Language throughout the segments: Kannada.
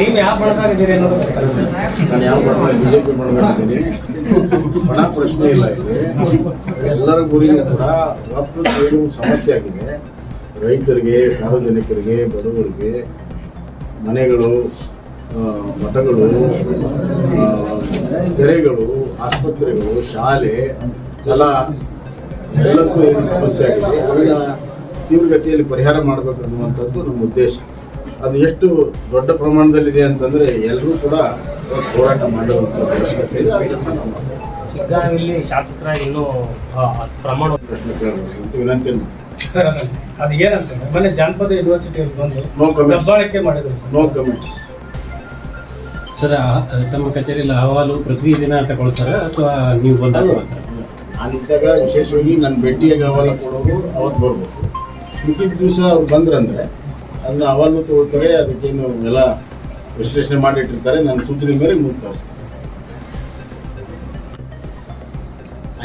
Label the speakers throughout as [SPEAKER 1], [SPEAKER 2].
[SPEAKER 1] ನೀವು ಯಾವ ಬಣದಾಗಿದ್ದೀರಿ ಅನ್ನೋದು.
[SPEAKER 2] ನಾನು ಯಾವ ಬಣ ಬಿಜೆಪಿ ಬಣದಾಗಿದ್ದೀನಿ ಹಣ ಪ್ರಶ್ನೆ ಇಲ್ಲ ಇಲ್ಲಿ. ಎಲ್ಲರ ಗುರಿಗೂ ಕೂಡ ಒಟ್ಟು ಏನು ಸಮಸ್ಯೆ ಆಗಿದೆ? ರೈತರಿಗೆ, ಸಾರ್ವಜನಿಕರಿಗೆ, ಬಡವರಿಗೆ, ಮನೆಗಳು ಮಠಗಳು ಕೆರೆಗಳು, ಆಸ್ಪತ್ರೆಗಳು, ಶಾಲೆ, ಎಲ್ಲ ಎಲ್ಲಕ್ಕೂ ಏನು ಸಮಸ್ಯೆ ಆಗಿದೆ. ಅದನ್ನು ತೀವ್ರಗತಿಯಲ್ಲಿ ಪರಿಹಾರ ಮಾಡಬೇಕು ಅನ್ನುವಂಥದ್ದು ನಮ್ಮ ಉದ್ದೇಶ. ಅದು ಎಷ್ಟು ದೊಡ್ಡ ಪ್ರಮಾಣದಲ್ಲಿದೆ ಅಂತಂದ್ರೆ ಎಲ್ಲರೂ ಕೂಡ ಹೋರಾಟ ಮಾಡುವಂಥ ಅವಶ್ಯಕತೆ ಇದೆ.
[SPEAKER 3] ಶಾಸಕರ. ಇನ್ನೂ ಪ್ರಮಾಣ
[SPEAKER 2] ವಿನಂತಿ
[SPEAKER 1] ಸರ್ ಅದು ಏನಂತಂದ್ರೆ ಮೊನ್ನೆ ಜಾನಪದ ಯೂನಿವರ್ಸಿಟಿಯಲ್ಲಿ ಬಂದು ದಬ್ಬಾಳಿಕೆ ಮಾಡಿದ್ರು ಸರ್.
[SPEAKER 2] ನೋ ಕಮೆಂಟ್
[SPEAKER 4] ಸರ್ ತಮ್ಮ ಕಚೇರಿಯಲ್ಲಿ ಅಹವಾಲು ಪ್ರತಿದಿನ ತಗೊಳ್ತಾರೆ ಅಥವಾ ನೀವು ಬಂದಾಗ
[SPEAKER 2] ಅನಿಸಾಗ ವಿಶೇಷವಾಗಿ ನನ್ನ ಭೇಟಿಯಾಗಿ ಅಹವಾಲು ಕೊಡೋದು ಅವತ್ತು ಬರ್ಬೇಕು ಮಿಕ್ಕಿದ ದಿವಸ ಅವ್ರು ಬಂದ್ರಂದ್ರೆ ಅದನ್ನ ಅವಾಗ ತಗೊಳ್ತಾರೆ, ಅದಕ್ಕೇನು ಎಲ್ಲ ವಿಶ್ಲೇಷಣೆ ಮಾಡಿಟ್ಟಿರ್ತಾರೆ. ನನ್ನ ಸೂಚನೆ ಮೇಲೆ ಮುಂದೆ ಕಳಿಸ್ತಾರೆ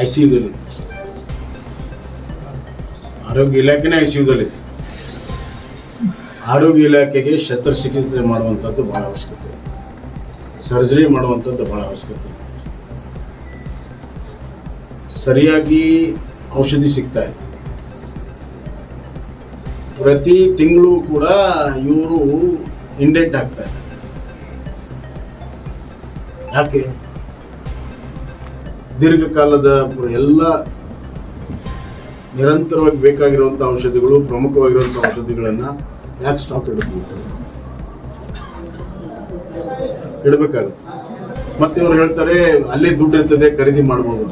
[SPEAKER 2] ಐ ಸಿ ಯುದಲ್ಲಿ ಆರೋಗ್ಯ ಇಲಾಖೆನೇ ಐ ಸಿ ಯುದಲ್ಲಿ ಆರೋಗ್ಯ ಇಲಾಖೆಗೆ ಶಸ್ತ್ರಚಿಕಿತ್ಸೆ ಮಾಡುವಂಥದ್ದು ಭಾಳ ಅವಶ್ಯಕತೆ. ಸರ್ಜರಿ ಮಾಡುವಂಥದ್ದು ಭಾಳ ಅವಶ್ಯಕತೆ. ಸರಿಯಾಗಿ ಔಷಧಿ ಸಿಗ್ತಾ ಇಲ್ಲ. ಪ್ರತಿ ತಿಂಗಳು ಕೂಡ ಇವರು ಇಂಡೆಂಟ್ ಆಗ್ತಾ ಇದ್ದಾರೆ. ಯಾಕೆ? ದೀರ್ಘಕಾಲದ ಎಲ್ಲ ನಿರಂತರವಾಗಿ ಬೇಕಾಗಿರುವಂಥ ಔಷಧಿಗಳು, ಪ್ರಮುಖವಾಗಿರುವಂಥ ಔಷಧಿಗಳನ್ನು ಯಾಕೆ ಸ್ಟಾಕ್ ಇಡಬೇಕು? ಇಡಬೇಕಾಗುತ್ತೆ. ಮತ್ತೆ ಇವ್ರು ಹೇಳ್ತಾರೆ, ಅಲ್ಲೇ ದುಡ್ಡು ಇರ್ತದೆ, ಖರೀದಿ ಮಾಡ್ಬೋದು.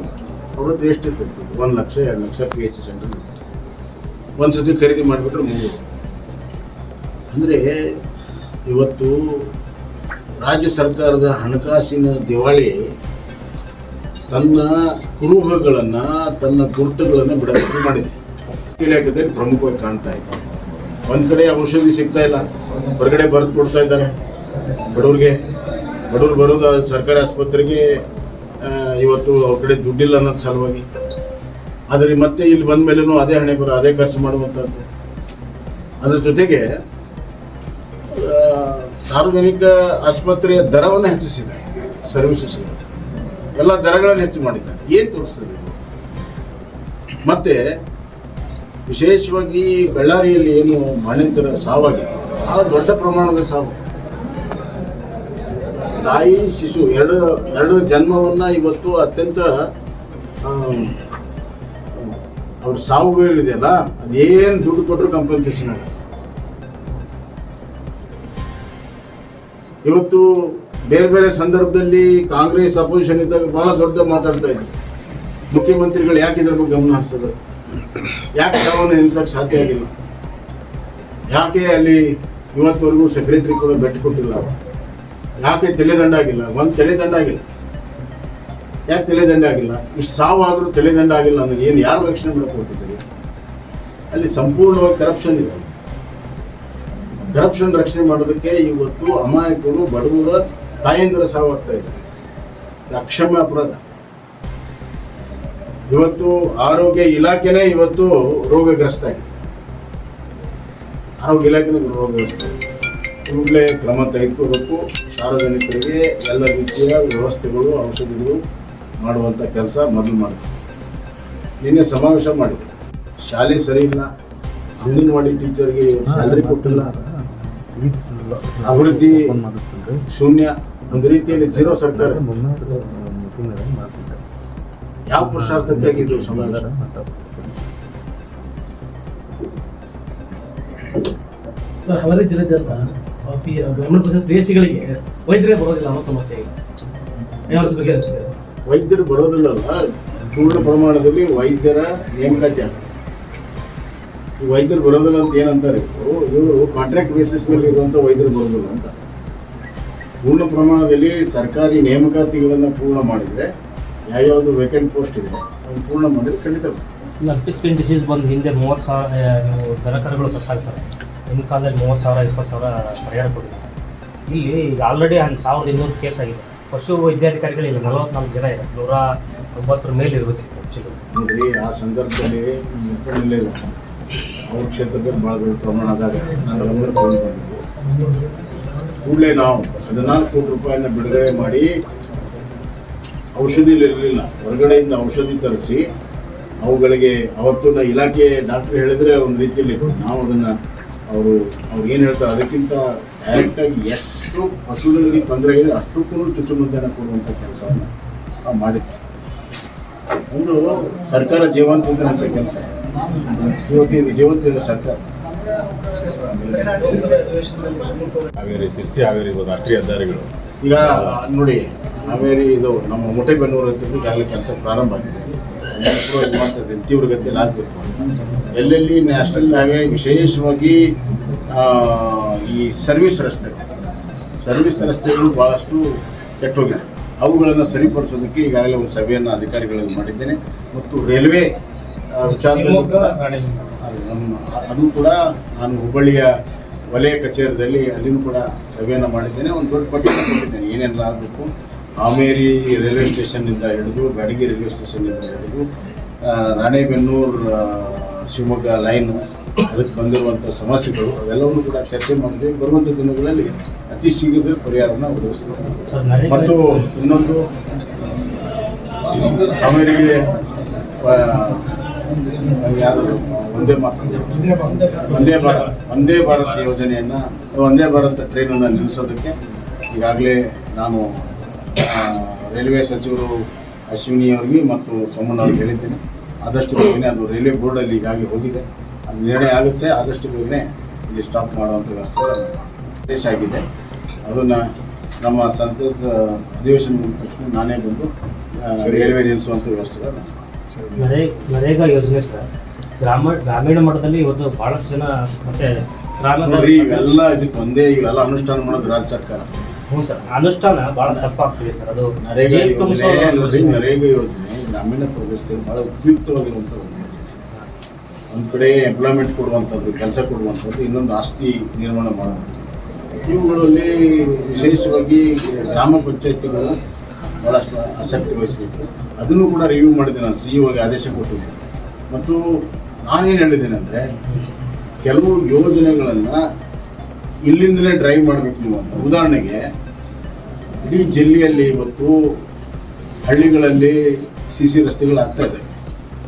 [SPEAKER 2] ಅವ್ರ ಹತ್ರ ಎಷ್ಟು ಇರ್ತದೆ ಒಂದು ಲಕ್ಷ, ಎರಡು ಲಕ್ಷ ಪಿ ಎಚ್ ಸೆಂಟರ್ ಒಂದು ಸತಿ ಖರೀದಿ ಮಾಡಿಬಿಟ್ರೆ ಮುಗಿದು ಅಂದರೆ ಇವತ್ತು ರಾಜ್ಯ ಸರ್ಕಾರದ ಹಣಕಾಸಿನ ದಿವಾಳಿ ತನ್ನ ಕುರುಹುಗಳನ್ನು, ತನ್ನ ಗುರುತುಗಳನ್ನು ಬಿಡಬೇಕು ಮಾಡಿದೆ. ಇಲಾಖೆಯಲ್ಲಿ ಪ್ರಮುಖವಾಗಿ ಕಾಣ್ತಾ ಇದೆ. ಒಂದು ಕಡೆ ಔಷಧಿ ಸಿಗ್ತಾ ಇಲ್ಲ, ಹೊರಗಡೆ ಬರೆದು ಕೊಡ್ತಾ ಇದ್ದಾರೆ. ಬಡವ್ರಿಗೆ, ಬಡವ್ರು ಬರೋದು ಸರ್ಕಾರಿ ಆಸ್ಪತ್ರೆಗೆ ಇವತ್ತು ಅವ್ರ ಕಡೆ ದುಡ್ಡಿಲ್ಲ ಅನ್ನೋದು ಸಲುವಾಗಿ. ಆದರೆ ಮತ್ತೆ ಇಲ್ಲಿ ಬಂದ ಮೇಲೂ ಅದೇ ಹಣೆ ಬರೋ, ಅದೇ ಖರ್ಚು ಮಾಡುವಂಥದ್ದು. ಅದ್ರ ಜೊತೆಗೆ ಸಾರ್ವಜನಿಕ ಆಸ್ಪತ್ರೆಯ ದರವನ್ನು ಹೆಚ್ಚಿಸಿದೆ, ಸರ್ವಿಸಸ್ ಎಲ್ಲ ದರಗಳನ್ನು ಹೆಚ್ಚು ಮಾಡಿದ್ದಾರೆ. ಏನು ತೋರಿಸ್ತದೆ? ಮತ್ತೆ, ವಿಶೇಷವಾಗಿ ಬಳ್ಳಾರಿಯಲ್ಲಿ ಏನು ಮಣಿತರ ಸಾವಾಗಿದೆ. ಬಹಳ ದೊಡ್ಡ ಪ್ರಮಾಣದ ಸಾವು. ತಾಯಿ, ಶಿಶು, ಎರಡು ಎರಡು ಜನ್ಮವನ್ನ ಇವತ್ತು ಅತ್ಯಂತ ಅವ್ರ ಸಾವುಗಳಿದೆಯಲ್ಲ ಅದೇನು ದುಡ್ಡು ಕೊಟ್ಟರು ಕಂಪನ್ಸೇಷನ್ ಆಗಲ್ಲ. ಇವತ್ತು ಬೇರೆ ಬೇರೆ ಸಂದರ್ಭದಲ್ಲಿ ಕಾಂಗ್ರೆಸ್ ಅಪೋಸಿಷನ್ ಇದ್ದಾಗ ಬಹಳ ದೊಡ್ಡ ಮಾತಾಡ್ತಾ ಇದ್ರು. ಮುಖ್ಯಮಂತ್ರಿಗಳು ಯಾಕೆ ಇದ್ರ ಬಗ್ಗೆ ಗಮನ ಹರಿಸಿದ್ರು ಯಾಕೆ ಗಮನ ನಿಲ್ಸಕ್ಕೆ ಸಾಧ್ಯ ಆಗಿಲ್ಲ? ಯಾಕೆ ಅಲ್ಲಿ ಇವತ್ತವರೆಗೂ ಸೆಕ್ರೆಟರಿ ಕೂಡ ಭೇಟಿ ಕೊಟ್ಟಿಲ್ಲ ಯಾಕೆ ತಲೆದಂಡ ಆಗಿಲ್ಲ? ಒಂದು ತಲೆದಂಡ ಆಗಿಲ್ಲ. ಯಾಕೆ ತಲೆದಂಡ ಆಗಿಲ್ಲ? ಇಷ್ಟು ಸಾವಾದರೂ ತಲೆದಂಡ ಆಗಿಲ್ಲ ಅಂದ್ರೆ ಏನು ಯಾರು ರಕ್ಷಣೆ ಮಾಡಕ್ಕೆ ಹೋಗ್ತಿದ್ದೀರಿ? ಅಲ್ಲಿ ಸಂಪೂರ್ಣವಾಗಿ ಕರಪ್ಷನ್ ಇದೆ. ಕರಪ್ಷನ್ ರಕ್ಷಣೆ ಮಾಡೋದಕ್ಕೆ ಇವತ್ತು ಅಮಾಯಕರು, ಬಡವರ ತಾಯಂದಿರ ಸಾವಾಗ್ತಾ ಇದೆ ಅಕ್ಷಮ್ಯ ಅಪರಾಧ. ಇವತ್ತು ಆರೋಗ್ಯ ಇಲಾಖೆನೇ ಇವತ್ತು ರೋಗಗ್ರಸ್ತ ಆಗಿದೆ ಆರೋಗ್ಯ ಇಲಾಖೆನೇ ರೋಗಗ್ರಸ್ತ ಕೂಡಲೇ ಕ್ರಮ ತೆಗೆದುಕೋಬೇಕು. ಸಾರ್ವಜನಿಕರಿಗೆ ಎಲ್ಲ ರೀತಿಯ ವ್ಯವಸ್ಥೆಗಳು, ಔಷಧಿಗಳು ಮಾಡುವಂಥ ಕೆಲಸ ಮೊದಲು ಮಾಡಬೇಕು ನಿನ್ನೆ ಸಮಾವೇಶ ಮಾಡಿದ್ರು ಶಾಲೆ ಸರಿ ಇಲ್ಲ. ಅಂಗನವಾಡಿ ಟೀಚರ್ಗೆ ಸ್ಯಾಲ್ರಿ ಕೊಟ್ಟಿಲ್ಲ. ಅಭಿವೃದ್ಧಿ ಶೂನ್ಯ. ಒಂದು ರೀತಿಯಲ್ಲಿ ಜೀರೋ ಸರ್ಕಾರ. ಯಾವ ಪುರುಷಾರ್ಥಕ್ಕಾಗಿ ಇದು ಸಮಾವೇಶ
[SPEAKER 5] ಅವರೇ ಜಿಲ್ಲೆದಾದ್ಯಂತ ಜನ ಗ್ರಾಮೀಣ ಪ್ರದೇಶದ ಪಿ ಎಸ್ ಸಿಗಳಿಗೆ ವೈದ್ಯರೇ ಬರೋದಿಲ್ಲ ಅನ್ನೋ ಸಮಸ್ಯೆ ಇದೆ. ಯಾವ ಬಗೆಹರಿಸಿದೆ
[SPEAKER 2] ವೈದ್ಯರು ಬರೋದಿಲ್ಲಲ್ಲ? ಪೂರ್ಣ ಪ್ರಮಾಣದಲ್ಲಿ ವೈದ್ಯರ ನೇಮಕಾತಿ ವೈದ್ಯರು ಬರೋದಿಲ್ಲ ಅಂತ ಏನಂತಾರೆ? ಇವರು ಕಾಂಟ್ರಾಕ್ಟ್ ಬೇಸಿಸ್ ಮೇಲೆ ಇರುವಂಥ ವೈದ್ಯರು ಬರೋದಿಲ್ಲ ಅಂತ. ಪೂರ್ಣ ಪ್ರಮಾಣದಲ್ಲಿ ಸರ್ಕಾರಿ ನೇಮಕಾತಿಗಳನ್ನು ಪೂರ್ಣ ಮಾಡಿದರೆ ಯಾವ್ಯಾವುದು ವೇಕೆಂಟ್ ಪೋಸ್ಟ್ ಇದೆ, ಅದನ್ನು ಪೂರ್ಣ ಮಾಡಿದ್ರೆ ಖಂಡಿತ.
[SPEAKER 3] ನರ್ಪಿಸ್ಕಿನ್ ಡಿಸೀಸ್ ಬಂದು ಹಿಂದೆ ಮೂವತ್ತು ಸಾವಿರ ನೀವು ಸರ್. ನಿಮ್ಮ ಕಾಲದಲ್ಲಿ ಮೂವತ್ತು ಸಾವಿರ, ಇಪ್ಪತ್ತು ಸಾವಿರ ಪರಿಹಾರ ಕೊಟ್ಟಿದೆ ಸರ್. ಇಲ್ಲಿ ಈಗ ಆಲ್ರೆಡಿ ಒಂದು ಸಾವಿರದ ಇನ್ನೂರು ಕೇಸ್ ಆಗಿದೆ. ಪಶು ವೈದ್ಯಾಧಿಕಾರಿಗಳಿಲ್ಲ. ನಲವತ್ನಾಲ್ಕು ಜನ ಇದೆ. ನೂರ ತೊಂಬತ್ತರ ಮೇಲೆ ಆ್ಯಕ್ಚುಲಿ
[SPEAKER 2] ನೋಡ್ರಿ ಆ ಸಂದರ್ಭದಲ್ಲಿ ಇಲ್ಲ. ಅವ್ರ ಕ್ಷೇತ್ರದಲ್ಲಿ ಭಾಳ ದೊಡ್ಡ ಪ್ರಮಾಣದಾಗ ನಾನು ಕೂಡಲೇ ನಾವು ಹದಿನಾಲ್ಕು ಕೋಟಿ ರೂಪಾಯಿನ ಬಿಡುಗಡೆ ಮಾಡಿ ಔಷಧಿ ಇರಲಿಲ್ಲ. ಹೊರಗಡೆಯಿಂದ ಔಷಧಿ ತರಿಸಿ ಅವುಗಳಿಗೆ ಅವತ್ತು ನಾ ಇಲಾಖೆ ಡಾಕ್ಟ್ರ್ ಹೇಳಿದ್ರೆ ಒಂದು ರೀತಿಯಲ್ಲಿ. ನಾವು ಅದನ್ನು ಅವರು ಅವ್ರು ಏನು ಹೇಳ್ತಾರೆ ಅದಕ್ಕಿಂತ ಡೈರೆಕ್ಟಾಗಿ ಎಷ್ಟು ಹಸುಗಳಿಗೆ ತೊಂದರೆ ಆಗಿದೆ ಅಷ್ಟಕ್ಕೂ ಚುಚ್ಚುಮದ್ದನ್ನು ಕೊಡುವಂಥ ಕೆಲಸವನ್ನು ನಾವು ಮಾಡಿದ್ವಿ ಒಂದು ಸರ್ಕಾರ ಜೀವಂತ ಅಂತ ಕೆಲಸ. ಜೀವಂತ ಜೀವಂತ ಸರ್ಕಾರ.
[SPEAKER 6] ಹಾವೇರಿ ಶಿರ್ಸಿ ಹಾವೇರಿ ರಾಷ್ಟ್ರೀಯ ಹೆದ್ದಾರಿಗಳು
[SPEAKER 2] ಈಗ ನೋಡಿ ಹಾವೇರಿ ಇದು ನಮ್ಮ ಮುಟೆಬೆನ್ನೂರು ಹತ್ತಿರ ಈಗಾಗಲೇ ಕೆಲಸ ಪ್ರಾರಂಭ ಆಗಿದೆ. ಮಾಡ್ತಿದ್ದೀನಿ ತೀವ್ರ ಮಾಡ್ತಿದೆ ತೀವ್ರಗತಿಯಲ್ಲಿ ಆಗಬೇಕು ಎಲ್ಲೆಲ್ಲಿ ನ್ಯಾಷನಲ್ ಹೈವೇ ವಿಶೇಷವಾಗಿ ಈ ಸರ್ವಿಸ್ ರಸ್ತೆಗಳು ಸರ್ವಿಸ್ ರಸ್ತೆಗಳು ಭಾಳಷ್ಟು ಕೆಟ್ಟೋಗಿದೆ. ಅವುಗಳನ್ನು ಸರಿಪಡಿಸೋದಕ್ಕೆ ಈಗಾಗಲೇ ಒಂದು ಸಭೆಯನ್ನು ಅಧಿಕಾರಿಗಳಲ್ಲಿ ಮಾಡಿದ್ದೇನೆ. ಮತ್ತು ರೈಲ್ವೆ ವಿಚಾರ ವಿಚಾರದಲ್ಲಿ ಅದು ಕೂಡ ನಾನು ಹುಬ್ಬಳ್ಳಿಯ ವಲಯ ಕಚೇರಿಯಲ್ಲಿ ಅಲ್ಲಿನೂ ಕೂಡ ಸಭೆಯನ್ನು ಮಾಡಿದ್ದೇನೆ. ಒಂದು ದೊಡ್ಡ ಪಟ್ಟಿಯನ್ನು ಕೊಟ್ಟಿದ್ದೇನೆ. ಏನೆಲ್ಲ ಆಗಬೇಕು? ಆಮೇರಿ ರೈಲ್ವೆ ಸ್ಟೇಷನ್ನಿಂದ ಹಿಡಿದು ಬ್ಯಾಡಗಿ ರೈಲ್ವೆ ಸ್ಟೇಷನ್ನಿಂದ ಹಿಡಿದು ರಾಣೇಬೆನ್ನೂರು ಶಿವಮೊಗ್ಗ ಲೈನ್ ಅದಕ್ಕೆ ಬಂದಿರುವಂಥ ಸಮಸ್ಯೆಗಳು ಅವೆಲ್ಲವನ್ನು ಕೂಡ ಚರ್ಚೆ ಮಾಡಿದೆ. ಬರುವಂಥ ದಿನಗಳಲ್ಲಿ ಅತಿ ಶೀಘ್ರ ಪರಿಹಾರವನ್ನು ಒದಗಿಸ್ತೇವೆ ಮತ್ತು ಇನ್ನೊಂದು ಆಮೇರಿಗೆ ಯಾರು? ಒಂದೇ ಮಾತು ಒಂದೇ ಭಾರತ್. ಒಂದೇ ಭಾರತ್. ಯೋಜನೆಯನ್ನು ಒಂದೇ ಭಾರತ್ ಟ್ರೈನನ್ನು ನಿಲ್ಲಿಸೋದಕ್ಕೆ ಈಗಾಗಲೇ ನಾನು ಆ, ರೈಲ್ವೆ ಸಚಿವರು ಅಶ್ವಿನಿ ಅವರಿಗೆ ಮತ್ತು ಸೋಮಣ್ಣ ಅವ್ರಿಗೆ ಹೇಳಿದ್ದೇನೆ. ಆದಷ್ಟು ಬೇಗನೆ ಅದು ರೈಲ್ವೆ ಬೋರ್ಡಲ್ಲಿ ಈಗಾಗಲೇ ಹೋಗಿದೆ. ಅದು ನಿರ್ಣಯ ಆಗುತ್ತೆ. ಆದಷ್ಟು ಬೇಗನೆ ಇಲ್ಲಿ ಸ್ಟಾಪ್ ಮಾಡುವಂಥ ವ್ಯವಸ್ಥೆ ಉದ್ದೇಶ ಆಗಿದೆ. ಅದನ್ನು ನಮ್ಮ ಸಂಸತ್ ಅಧಿವೇಶನ ಮುಗಿದ ತಕ್ಷಣ ನಾನೇ ಬಂದು ರೈಲ್ವೆ ನಿಲ್ಲಿಸುವಂಥ ವ್ಯವಸ್ಥೆ
[SPEAKER 3] ನರೇ ನರೇಗಾ ಯೋಜನೆ ಸರ್. ಗ್ರಾಮ ಗ್ರಾಮೀಣ ಮಟ್ಟದಲ್ಲಿ ಇವತ್ತು ಬಹಳಷ್ಟು ಜನ ಮತ್ತೆ ಗ್ರಾಮದ
[SPEAKER 2] ನೋಡ್ರಿ ಇವೆಲ್ಲ ಇದಕ್ಕೆ ಒಂದೇ ಇವೆಲ್ಲ ಅನುಷ್ಠಾನ ಮಾಡೋದು ರಾಜ್ಯ ಸರ್ಕಾರ.
[SPEAKER 3] ಹ್ಞೂ ಸರ್ ಅನುಷ್ಠಾನ ಬಹಳ ತಪ್ಪಾಗ್ತಿದೆ ಸರ್ ಅದು
[SPEAKER 2] ನರೇಗಾ
[SPEAKER 3] ಜೇನು ತುಂಬಿಸೋ
[SPEAKER 2] ಯೋಜನೆ ನೋಡ್ರಿ
[SPEAKER 3] ಯೋಜನೆ.
[SPEAKER 2] ನರೇಗಾ ಯೋಜನೆ ಗ್ರಾಮೀಣ ಪ್ರದೇಶದಲ್ಲಿ ಬಹಳ ಉಪಯುಕ್ತವಾಗಿರುವಂಥ ಒಂದು ಯೋಜನೆ. ಒಂದು ಕಡೆ ಎಂಪ್ಲಾಯ್ಮೆಂಟ್ ಕೊಡುವಂಥದ್ದು ಕೆಲಸ ಕೊಡುವಂಥದ್ದು ಇನ್ನೊಂದು ಆಸ್ತಿ ನಿರ್ಮಾಣ ಮಾಡುವಂಥದ್ದು. ಇವುಗಳಲ್ಲಿ ವಿಶೇಷವಾಗಿ ಗ್ರಾಮ ಪಂಚಾಯತಿಗಳು ಭಾಳಷ್ಟು ಆಸಕ್ತಿ ವಹಿಸಬೇಕು. ಅದನ್ನು ಕೂಡ ರಿವ್ಯೂ ಮಾಡಿದೆ ನಾನು ಸಿ ಇ ಆದೇಶ ಕೊಟ್ಟಿದ್ದೆ ಮತ್ತು ನಾನೇನು ಹೇಳಿದ್ದೀನಿ ಅಂದರೆ ಕೆಲವು ಯೋಜನೆಗಳನ್ನು ಇಲ್ಲಿಂದಲೇ ಡ್ರೈವ್ ಮಾಡಬೇಕು ನೀವು ಅಂತ. ಉದಾಹರಣೆಗೆ, ಇಡೀ ಜಿಲ್ಲೆಯಲ್ಲಿ ಇವತ್ತು ಹಳ್ಳಿಗಳಲ್ಲಿ ಸಿ ಸಿ ರಸ್ತೆಗಳು ಆಗ್ತಾ ಇದೆ.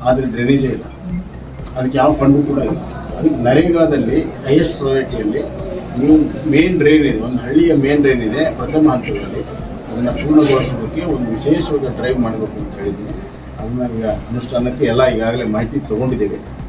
[SPEAKER 2] ಆದರೆ ಡ್ರೈನೇಜೇ ಇಲ್ಲ. ಅದಕ್ಕೆ ಯಾವ ಫಂಡು ಕೂಡ ಇಲ್ಲ. ಅದಕ್ಕೆ ನರೇಗಾದಲ್ಲಿ ಹೈಯೆಸ್ಟ್ ಪ್ರಯಾರಿಟಿಯಲ್ಲಿ ನೀವು ಮೇನ್ ಡ್ರೈನ್ ಇದೆ, ಒಂದು ಹಳ್ಳಿಯ ಮೇನ್ ಡ್ರೈನ್ ಇದೆ, ಪ್ರಥಮ ಹಂತದಲ್ಲಿ ಅದನ್ನು ಪೂರ್ಣಗೊಳಿಸೋದಕ್ಕೆ ಒಂದು ವಿಶೇಷವಾದ ಡ್ರೈವ್ ಮಾಡಬೇಕು ಅಂತ ಹೇಳಿದ್ದೀನಿ. ಅದನ್ನ ಈಗ ಅನುಷ್ಠಾನಕ್ಕೆ ಎಲ್ಲ ಈಗಾಗಲೇ ಮಾಹಿತಿ ತೊಗೊಂಡಿದ್ದೇವೆ.